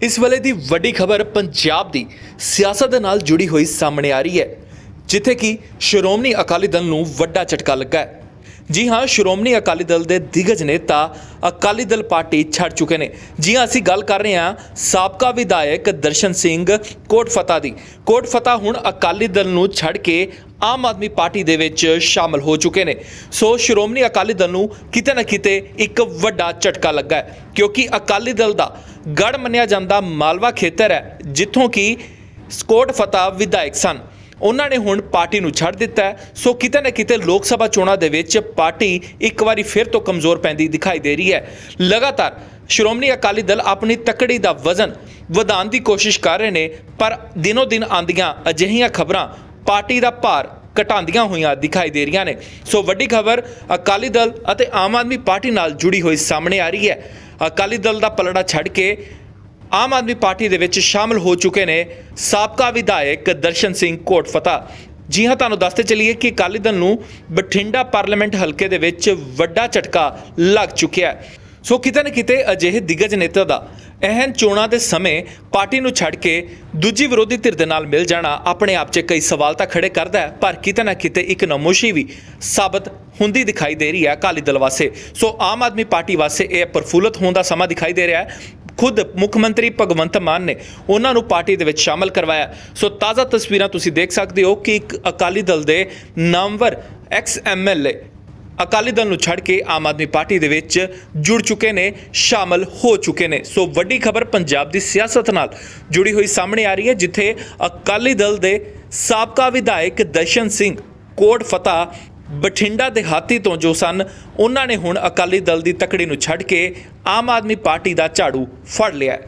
ਇਸ ਵੇਲੇ ਦੀ ਵੱਡੀ ਖਬਰ ਪੰਜਾਬ ਦੀ ਸਿਆਸਤ ਦੇ ਨਾਲ ਜੁੜੀ ਹੋਈ ਸਾਹਮਣੇ ਆ ਰਹੀ ਹੈ, ਜਿੱਥੇ ਕਿ ਸ਼੍ਰੋਮਣੀ ਅਕਾਲੀ ਦਲ ਨੂੰ ਵੱਡਾ ਝਟਕਾ ਲੱਗਾ ਹੈ। ਜੀ ਹਾਂ, ਸ਼੍ਰੋਮਣੀ ਅਕਾਲੀ ਦਲ ਦੇ ਦਿਗਜ ਨੇਤਾ ਅਕਾਲੀ ਦਲ ਪਾਰਟੀ ਛੱਡ ਚੁੱਕੇ ਨੇ। ਜੀ ਹਾਂ, ਅਸੀਂ ਗੱਲ ਕਰ ਰਹੇ ਹਾਂ ਸਾਬਕਾ ਵਿਧਾਇਕ ਦਰਸ਼ਨ ਸਿੰਘ ਕੋਟ ਫਤਿਹ ਦੀ। ਕੋਟ ਫਤਿਹ ਹੁਣ ਅਕਾਲੀ ਦਲ ਨੂੰ ਛੱਡ ਕੇ ਆਮ ਆਦਮੀ ਪਾਰਟੀ ਦੇ ਵਿੱਚ ਸ਼ਾਮਲ ਹੋ ਚੁੱਕੇ ਨੇ। ਸੋ ਸ਼੍ਰੋਮਣੀ ਅਕਾਲੀ ਦਲ ਨੂੰ ਕਿਤੇ ਨਾ ਕਿਤੇ ਇੱਕ ਵੱਡਾ ਝਟਕਾ ਲੱਗਾ ਹੈ, ਕਿਉਂਕਿ ਅਕਾਲੀ ਦਲ ਦਾ ਗੜ ਮੰਨਿਆ ਜਾਂਦਾ ਮਾਲਵਾ ਖੇਤਰ ਹੈ, ਜਿੱਥੋਂ ਕਿ ਸਕੋਟ ਫਤਿਹ ਵਿਧਾਇਕ ਸਨ। ਉਹਨਾਂ ਨੇ ਹੁਣ ਪਾਰਟੀ ਨੂੰ ਛੱਡ ਦਿੱਤਾ ਸੋ ਕਿਤੇ ਨਾ ਕਿਤੇ ਲੋਕ ਸਭਾ ਚੋਣਾਂ ਦੇ ਵਿੱਚ ਪਾਰਟੀ ਇੱਕ ਵਾਰੀ ਫਿਰ ਤੋਂ ਕਮਜ਼ੋਰ ਪੈਂਦੀ ਦਿਖਾਈ ਦੇ ਰਹੀ ਹੈ। ਲਗਾਤਾਰ ਸ਼੍ਰੋਮਣੀ ਅਕਾਲੀ ਦਲ ਆਪਣੀ ਤਕੜੀ ਦਾ ਵਜ਼ਨ ਵਧਾਉਣ ਦੀ ਕੋਸ਼ਿਸ਼ ਕਰ ਰਹੇ ਨੇ, ਪਰ ਦਿਨੋ ਦਿਨ ਆਂਦੀਆਂ ਅਜਿਹੀਆਂ ਖਬਰਾਂ ਪਾਰਟੀ ਦਾ ਭਾਰ ਘਟਾਉਂਦੀਆਂ ਹੋਈਆਂ ਦਿਖਾਈ ਦੇ ਰਹੀਆਂ ਨੇ। ਸੋ ਵੱਡੀ ਖਬਰ ਅਕਾਲੀ ਦਲ ਅਤੇ ਆਮ ਆਦਮੀ ਪਾਰਟੀ ਨਾਲ ਜੁੜੀ ਹੋਈ ਸਾਹਮਣੇ ਆ ਰਹੀ ਹੈ। ਅਕਾਲੀ ਦਲ ਦਾ ਪਲੜਾ ਛੱਡ ਕੇ ਆਮ ਆਦਮੀ ਪਾਰਟੀ ਦੇ ਵਿੱਚ ਸ਼ਾਮਲ ਹੋ ਚੁੱਕੇ ਨੇ ਸਾਬਕਾ ਵਿਧਾਇਕ ਦਰਸ਼ਨ ਸਿੰਘ ਕੋਟ ਜੀ ਹਾਂ, ਤੁਹਾਨੂੰ ਦੱਸਦੇ ਚਲੀਏ ਕਿ ਅਕਾਲੀ ਦਲ ਨੂੰ ਬਠਿੰਡਾ ਪਾਰਲੀਮੈਂਟ ਹਲਕੇ ਦੇ ਵਿੱਚ ਵੱਡਾ ਝਟਕਾ ਲੱਗ ਚੁੱਕਿਆ ਹੈ। ਸੋ ਕਿਤੇ ਨਾ ਕਿਤੇ ਅਜਿਹੇ ਦਿਗਜ ਨੇਤਾ ਦਾ ਅਹਿਮ ਚੋਣਾਂ ਦੇ ਸਮੇਂ ਪਾਰਟੀ ਨੂੰ ਛੱਡ ਕੇ ਦੂਜੀ ਵਿਰੋਧੀ ਧਿਰ ਦੇ ਨਾਲ ਮਿਲ ਜਾਣਾ ਆਪਣੇ ਆਪ 'ਚ ਕਈ ਸਵਾਲ ਤਾਂ ਖੜੇ ਕਰਦਾ ਹੈ, ਪਰ ਕਿਤੇ ਨਾ ਕਿਤੇ ਇੱਕ ਨਮੋਸ਼ੀ ਵੀ ਸਾਬਤ ਹੁੰਦੀ ਦਿਖਾਈ ਦੇ ਰਹੀ ਹੈ ਅਕਾਲੀ ਦਲ ਵਾਸਤੇ। ਸੋ ਆਮ ਆਦਮੀ ਪਾਰਟੀ ਵਾਸਤੇ ਇਹ ਪ੍ਰਫੁੱਲਤ ਹੋਣ ਦਾ ਸਮਾਂ ਦਿਖਾਈ ਦੇ ਰਿਹਾ ਹੈ। ਖੁਦ ਮੁੱਖ ਮੰਤਰੀ ਭਗਵੰਤ ਮਾਨ ਨੇ ਉਹਨਾਂ ਨੂੰ ਪਾਰਟੀ ਦੇ ਵਿੱਚ ਸ਼ਾਮਲ ਕਰਵਾਇਆ। ਸੋ ਤਾਜ਼ਾ ਤਸਵੀਰਾਂ ਤੁਸੀਂ ਦੇਖ ਸਕਦੇ ਹੋ ਕਿ ਇੱਕ ਅਕਾਲੀ ਦਲ ਦੇ ਨਾਮਵਰ ਐਕਸ ਐਮਐਲਏ ਅਕਾਲੀ ਦਲ ਨੂੰ ਛੱਡ ਕੇ ਆਮ ਆਦਮੀ ਪਾਰਟੀ ਦੇ ਵਿੱਚ ਜੁੜ ਚੁੱਕੇ ਨੇ, ਸ਼ਾਮਲ ਹੋ ਚੁੱਕੇ ਨੇ। ਸੋ ਵੱਡੀ ਖਬਰ ਪੰਜਾਬ ਦੀ ਸਿਆਸਤ ਨਾਲ ਜੁੜੀ ਹੋਈ ਸਾਹਮਣੇ ਆ ਰਹੀ ਹੈ, ਜਿੱਥੇ ਅਕਾਲੀ ਦਲ ਦੇ ਸਾਬਕਾ ਵਿਧਾਇਕ ਦਰਸ਼ਨ ਸਿੰਘ ਕੋਟ ਫਤਿਹ ਬਠਿੰਡਾ ਦਿਹਾਤੀ ਤੋਂ ਜੋ ਸਨ, ਉਹਨਾਂ ਨੇ ਹੁਣ ਅਕਾਲੀ ਦਲ ਦੀ ਤਕੜੀ ਨੂੰ ਛੱਡ ਕੇ ਆਮ ਆਦਮੀ ਪਾਰਟੀ ਦਾ ਝਾੜੂ ਫੜ ਲਿਆ